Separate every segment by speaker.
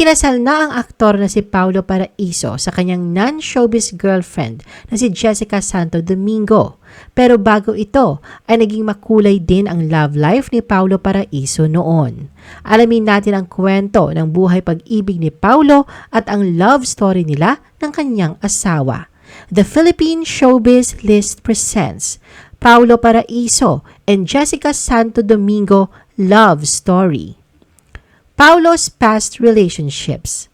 Speaker 1: Kinasal na ang aktor na si Paulo Paraiso sa kanyang non-showbiz girlfriend na si Jessica Santo Domingo. Pero bago ito ay naging makulay din ang love life ni Paulo Paraiso noon. Alamin natin ang kwento ng buhay pag-ibig ni Paulo at ang love story nila ng kanyang asawa. The Philippine Showbiz List presents Paulo Paraiso and Jessica Santo Domingo Love Story. Paulo's Past Relationships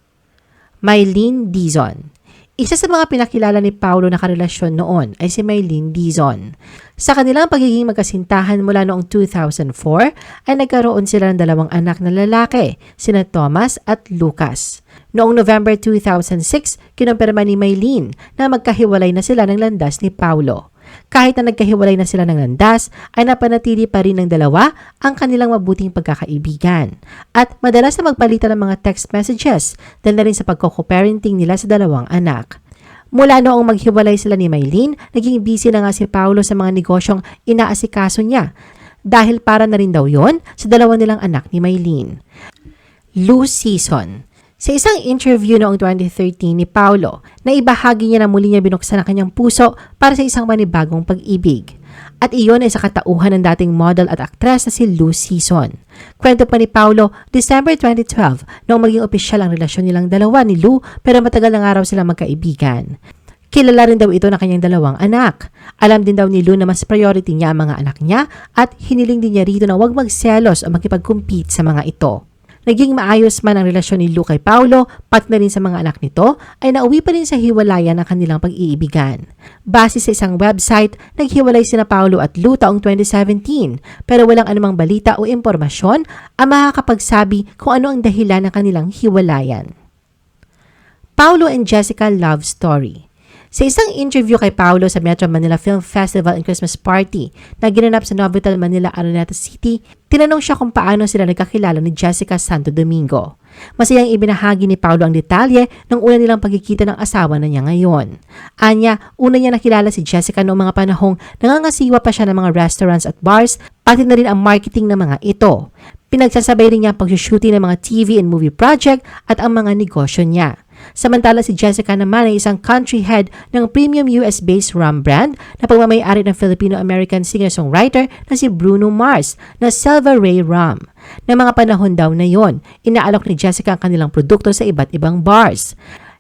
Speaker 1: Mylene Dizon Isa sa mga pinakilala ni Paulo na karelasyon noon ay si Mylene Dizon. Sa kanilang pagiging magkasintahan mula noong 2004 ay nagkaroon sila ng dalawang anak na lalaki, sina Thomas at Lucas. Noong November 2006, kinumpirma ni Mylene na magkahiwalay na sila ng landas ni Paulo. Kahit na nagkahiwalay na sila ng landas, ay napanatili pa rin ng dalawa ang kanilang mabuting pagkakaibigan. At madalas na magpalitan ng mga text messages dahil na rin sa pagkoko-parenting nila sa dalawang anak. Mula noong maghiwalay sila ni Maylene, naging busy na nga si Paulo sa mga negosyong inaasikaso niya dahil para na rin daw yon sa dalawa nilang anak ni Maylene. Lou Season sa isang interview noong 2013 ni Paulo, na ibahagi niya na muli niya binuksan ang kanyang puso para sa isang manibagong pag-ibig. At iyon ay sa katauhan ng dating model at aktres na si Lou Season. Kwento pa ni Paulo, December 2012, noong maging opisyal ang relasyon nilang dalawa ni Lou pero matagal ng araw silang magkaibigan. Kilala rin daw ito ng kanyang dalawang anak. Alam din daw ni Lou na mas priority niya ang mga anak niya at hiniling din niya rito na huwag magselos o makipag-compete sa mga ito. Naging maayos man ang relasyon ni Lou kay Paulo, pat na rin sa mga anak nito, ay nauwi pa rin sa hiwalayan ng kanilang pag-iibigan. Base sa isang website, naghiwalay sina Paulo at Lou taong 2017, pero walang anumang balita o impormasyon ang makakapagsabi kung ano ang dahilan ng kanilang hiwalayan. Paulo and Jessica Love Story sa isang interview kay Paulo sa Metro Manila Film Festival and Christmas Party na ginanap sa Novotel Manila, Araneta City, tinanong siya kung paano sila nagkakilala ni Jessica Santo Domingo. Masayang ibinahagi ni Paulo ang detalye ng una nilang pagkikita ng asawa na niya ngayon. Anya, una niya nakilala si Jessica noong mga panahong nangangasiwa pa siya ng mga restaurants at bars, pati na rin ang marketing ng mga ito. Pinagsasabay rin niya ang pag-shooting ng mga TV and movie project at ang mga negosyo niya. Samantala si Jessica naman ay isang country head ng premium US-based rum brand na pagmamayari ng Filipino-American singer-songwriter na si Bruno Mars na Selva Ray Rum. Na mga panahon daw na yon, inaalok ni Jessica ang kanilang produkto sa iba't ibang bars.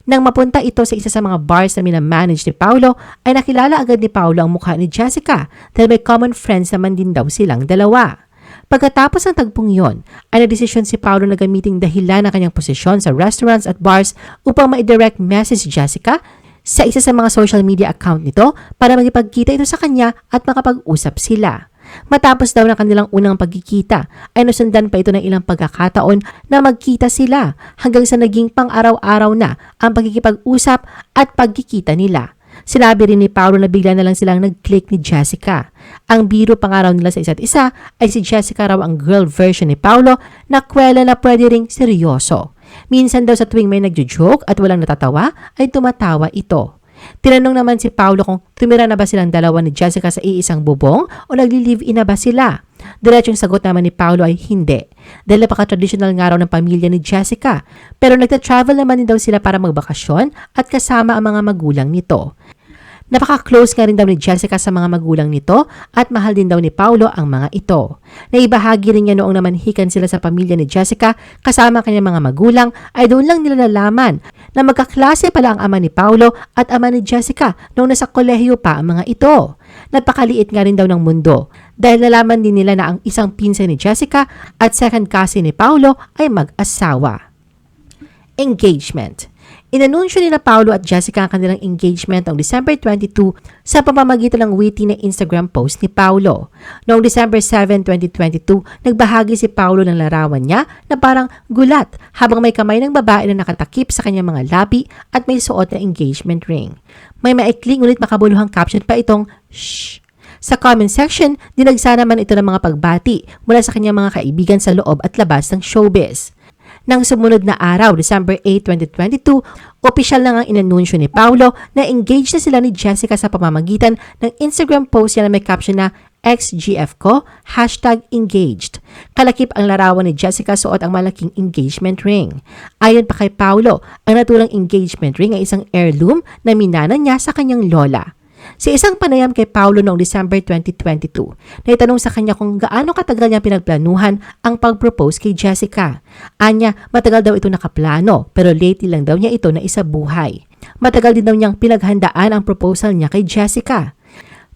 Speaker 1: Nang mapunta ito sa isa sa mga bars na minamanage ni Paulo, ay nakilala agad ni Paulo ang mukha ni Jessica dahil may common friends naman din daw silang dalawa. Pagkatapos ng tagpong yon, ay nagdesisyon si Paulo na gamiting dahilan ng kanyang posisyon sa restaurants at bars upang ma-direct message si Jessica sa isa sa mga social media account nito para magipagkita ito sa kanya at makapag-usap sila. Matapos daw ng kanilang unang pagkikita, ay nasundan pa ito ng ilang pagkakataon na magkita sila hanggang sa naging pang-araw-araw na ang pagkikipag-usap at pagkikita nila. Sinabi rin ni Paolo na bigla na lang silang nag-click ni Jessica. Ang biro pangaraw nila sa isa't isa ay si Jessica raw ang girl version ni Paolo na kwela na pwede ring seryoso. Minsan daw sa tuwing may nagjo-joke at walang natatawa ay tumatawa ito. Tinanong naman si Paulo kung tumira na ba silang dalawa ni Jessica sa iisang bubong o nagli-live-in na ba sila. Diretsong sagot naman ni Paulo ay hindi. Dahil napaka-traditional nga raw ng pamilya ni Jessica. Pero nagta-travel naman din daw sila para magbakasyon at kasama ang mga magulang nito. Napaka-close nga rin daw ni Jessica sa mga magulang nito at mahal din daw ni Paulo ang mga ito. Naibahagi rin niya noong namanhikan sila sa pamilya ni Jessica kasama kanyang mga magulang ay doon lang nila nalaman na magkaklase pala ang ama ni Paulo at ama ni Jessica noong nasa kolehiyo pa ang mga ito. Nagpakaliit nga rin daw ng mundo dahil nalaman din nila na ang isang pinsan ni Jessica at second cousin ni Paulo ay mag-asawa. Engagement Inanunsyo ni na Paulo at Jessica ang kanilang engagement noong December 22 sa pamamagitan ng witty na Instagram post ni Paulo. Noong December 7, 2022, nagbahagi si Paulo ng larawan niya na parang gulat habang may kamay ng babae na nakatakip sa kanyang mga labi at may suot na engagement ring. May maikling ulit makabuluhang caption pa itong Shh! Sa comment section, dinagsa naman ito ng mga pagbati mula sa kanyang mga kaibigan sa loob at labas ng showbiz. Nang sumunod na araw, December 8, 2022, opisyal na nga inanunsyo ni Paulo na engaged na sila ni Jessica sa pamamagitan ng Instagram post niya na may caption na XGF ko, hashtag engaged. Kalakip ang larawan ni Jessica suot ang malaking engagement ring. Ayon pa kay Paulo, ang natulang engagement ring ay isang heirloom na minana niya sa kanyang lola. Sa isang panayam kay Paulo noong December 2022, naitanong sa kanya kung gaano katagal niya pinagplanuhan ang pag-propose kay Jessica. Anya, matagal daw ito nakaplano, pero lately lang daw niya ito na isa buhay. Matagal din daw niyang pinaghandaan ang proposal niya kay Jessica.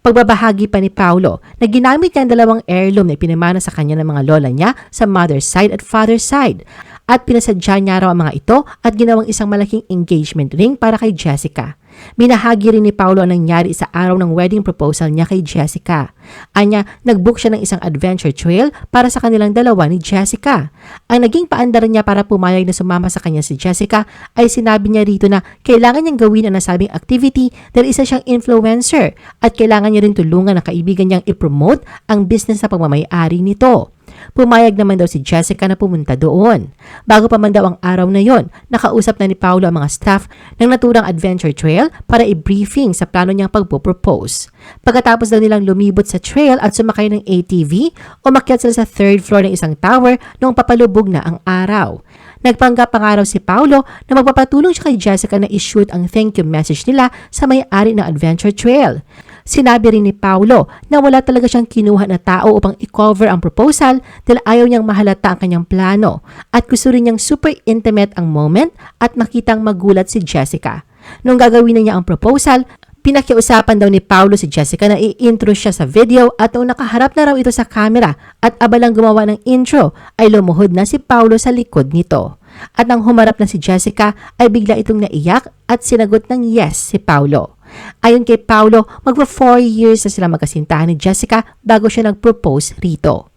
Speaker 1: Pagbabahagi pa ni Paulo na ginamit niya ang dalawang heirloom na ipinamana sa kanya ng mga lola niya sa mother's side at father's side at pinasadya niya raw ang mga ito at ginawang isang malaking engagement ring para kay Jessica. Minahagi rin ni Paulo ang nangyari sa araw ng wedding proposal niya kay Jessica. Anya, nagbook siya ng isang adventure trail para sa kanilang dalawa ni Jessica. Ang naging paandar niya para pumayag na sumama sa kanya si Jessica ay sinabi niya rito na kailangan niyang gawin ang nasabing activity dahil isa siyang influencer at kailangan niya rin tulungan ng kaibigan niyang i-promote ang business na pagmamayari nito. Pumayag naman daw si Jessica na pumunta doon. Bago pa man daw ang araw na yon, nakausap na ni Paulo ang mga staff ng naturang adventure trail para i-briefing sa plano niyang pagpo-propose. Pagkatapos daw nilang lumibot sa trail at sumakay ng ATV, umakyat sila sa third floor ng isang tower noong papalubog na ang araw. Nagpanggap pa nga raw si Paulo na magpapatulong siya kay Jessica na i-shoot ang thank you message nila sa may-ari ng adventure trail. Sinabi rin ni Paulo na wala talaga siyang kinuha na tao upang i-cover ang proposal dahil ayaw niyang mahalata ang kanyang plano at gusto rin niyang super intimate ang moment at makitang magulat si Jessica. Nung gagawin na niya ang proposal, Pinakiusapan daw ni Paulo si Jessica na i-intro siya sa video at nung nakaharap na raw ito sa camera at abalang gumawa ng intro ay lumuhod na si Paulo sa likod nito. At nang humarap na si Jessica ay bigla itong naiyak at sinagot ng yes si Paulo. Ayon kay Paulo, magpa 4 years na sila magkasintahan ni Jessica bago siya nag-propose rito.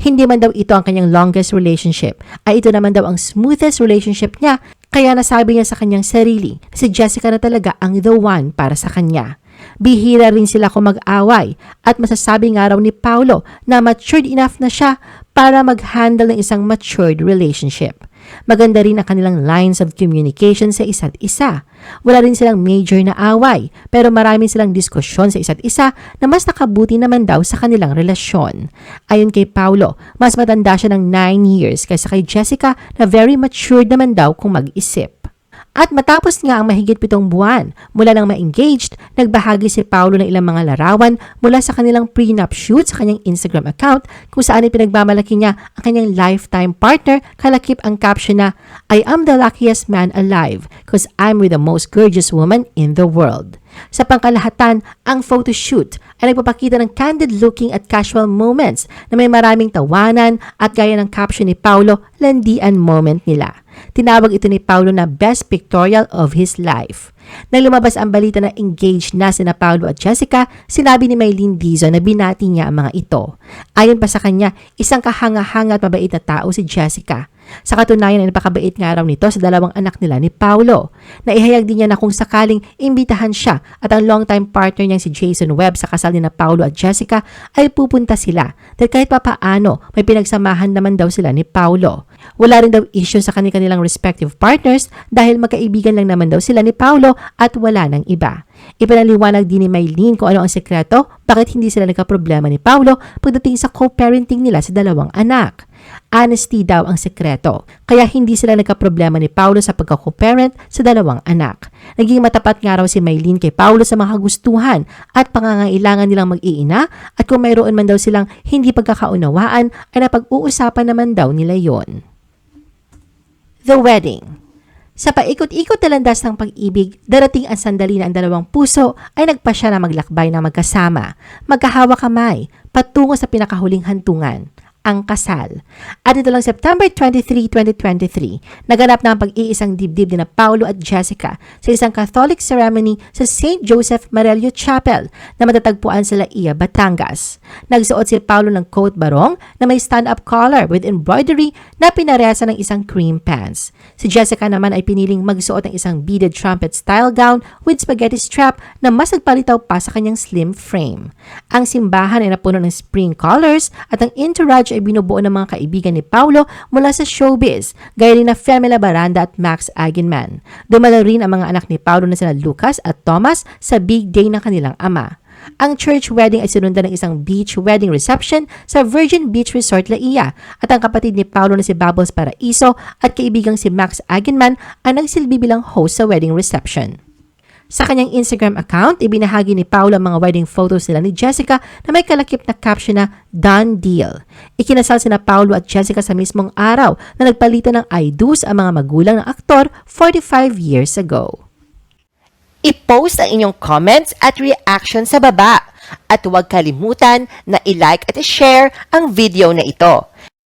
Speaker 1: Hindi man daw ito ang kanyang longest relationship, ay ito naman daw ang smoothest relationship niya, kaya nasabi niya sa kanyang sarili, si Jessica na talaga ang the one para sa kanya. Bihira rin sila kung mag-away at masasabi nga raw ni Paulo na matured enough na siya para mag-handle ng isang matured relationship. Maganda rin ang kanilang lines of communication sa isa't isa. Wala rin silang major na away, pero marami silang diskusyon sa isa't isa na mas nakabuti naman daw sa kanilang relasyon. Ayon kay Paulo, mas matanda siya ng 9 years kaysa kay Jessica na very matured naman daw kung mag-isip. At matapos nga ang mahigit pitong buwan mula nang ma-engaged, nagbahagi si Paulo ng ilang mga larawan mula sa kanilang prenup shoot sa kanyang Instagram account kung saan ay pinagmamalaki niya ang kanyang lifetime partner kalakip ang caption na I am the luckiest man alive cause I'm with the most gorgeous woman in the world. Sa pangkalahatan, ang photoshoot ay nagpapakita ng candid-looking at casual moments na may maraming tawanan at gaya ng caption ni Paulo, landian moment nila. Tinawag ito ni Paulo na best pictorial of his life. Nang lumabas ang balita na engaged na sina Paulo at Jessica, sinabi ni Maylene Dizon na binati niya ang mga ito. Ayon pa sa kanya, isang kahanga-hanga at mabait na tao si Jessica. Sa katunayan ay napakabait nga raw nito sa dalawang anak nila ni Paulo. Naihayag din niya na kung sakaling imbitahan siya at ang longtime partner niyang si Jason Webb sa kasal ni na Paulo at Jessica ay pupunta sila dahil kahit papaano may pinagsamahan naman daw sila ni Paulo. Wala rin daw issue sa kanilang respective partners dahil magkaibigan lang naman daw sila ni Paulo at wala ng iba. Ipinaliwanag din ni Maylene kung ano ang sekreto bakit hindi sila nagka-problema ni Paulo pagdating sa co-parenting nila sa dalawang anak. Honesty daw ang sekreto, kaya hindi sila nagka-problema ni Paulo sa pagka-co-parent sa dalawang anak. Naging matapat nga raw si Maylene kay Paulo sa mga gustuhan at pangangailangan nilang mag-iina at kung mayroon man daw silang hindi pagkakaunawaan ay napag-uusapan naman daw nila yon. The Wedding. Sa paikot-ikot na landas ng pag-ibig, darating ang sandali na ang dalawang puso ay nagpasya na maglakbay na magkasama, magkahawa kamay, patungo sa pinakahuling hantungan ang kasal. At ito lang September 23, 2023, naganap na ang pag-iisang dibdib ni na Paulo at Jessica sa isang Catholic ceremony sa St. Joseph Marelio Chapel na matatagpuan sa Laia, Batangas. Nagsuot si Paulo ng coat barong na may stand-up collar with embroidery na pinaresa ng isang cream pants. Si Jessica naman ay piniling magsuot ng isang beaded trumpet style gown with spaghetti strap na mas nagpalitaw pa sa kanyang slim frame. Ang simbahan ay napuno ng spring colors at ang entourage batch ay binubuo ng mga kaibigan ni Paulo mula sa showbiz, gaya rin na Femela Baranda at Max Aginman. Dumalo rin ang mga anak ni Paulo na sina Lucas at Thomas sa big day ng kanilang ama. Ang church wedding ay sinundan ng isang beach wedding reception sa Virgin Beach Resort Laia at ang kapatid ni Paulo na si Bubbles Paraiso at kaibigang si Max Aginman ang nagsilbi bilang host sa wedding reception. Sa kanyang Instagram account, ibinahagi ni Paula ang mga wedding photos nila ni Jessica na may kalakip na caption na Done Deal. Ikinasal sina Paulo at Jessica sa mismong araw na nagpalitan ng I-do's ang mga magulang ng aktor 45 years ago.
Speaker 2: I-post ang inyong comments at reaction sa baba. At huwag kalimutan na i-like at i-share ang video na ito.